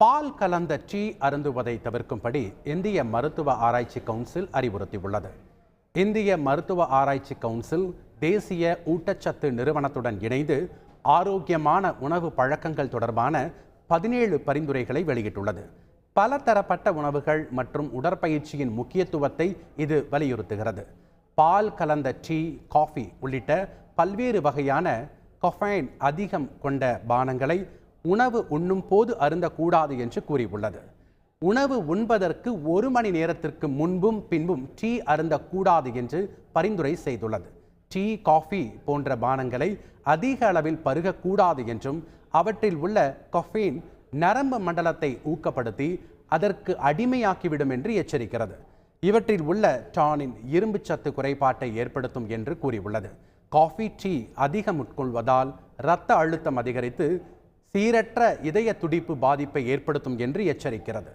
பால் கலந்த டீ அருந்துவதை தவிர்க்கும்படி இந்திய மருத்துவ ஆராய்ச்சி கவுன்சில் அறிவுறுத்தியுள்ளது. இந்திய மருத்துவ ஆராய்ச்சி கவுன்சில் தேசிய ஊட்டச்சத்து நிறுவனத்துடன் இணைந்து ஆரோக்கியமான உணவு பழக்கங்கள் தொடர்பான பதினேழு பரிந்துரைகளை வெளியிட்டுள்ளது. பலதரப்பட்ட உணவுகள் மற்றும் உடற்பயிற்சியின் முக்கியத்துவத்தை இது வலியுறுத்துகிறது. பால் கலந்த டீ காஃபி உள்ளிட்ட பல்வேறு வகையான கொஃபைன் அதிகம் கொண்ட பானங்களை உணவு உண்ணும் போது அருந்தக்கூடாது என்று கூறியுள்ளது. உணவு உண்பதற்கு ஒரு மணி நேரத்திற்கு முன்பும் பின்பும் டீ அருந்தக்கூடாது என்று பரிந்துரை செய்துள்ளது. டீ காஃபி போன்ற பானங்களை அதிக அளவில் பருகக்கூடாது என்றும் அவற்றில் உள்ள கொஃபீன் நரம்பு மண்டலத்தை ஊக்கப்படுத்தி அதற்கு அடிமையாக்கிவிடும் என்று எச்சரிக்கிறது. இவற்றில் உள்ள டானின் இரும்புச்சத்து குறைபாட்டை ஏற்படுத்தும் என்று கூறியுள்ளது. காஃபி டீ அதிகம் உட்கொள்வதால் இரத்த அழுத்தம் அதிகரித்து சீரற்ற இதய துடிப்பு பாதிப்பை ஏற்படுத்தும் என்று எச்சரிக்கிறது.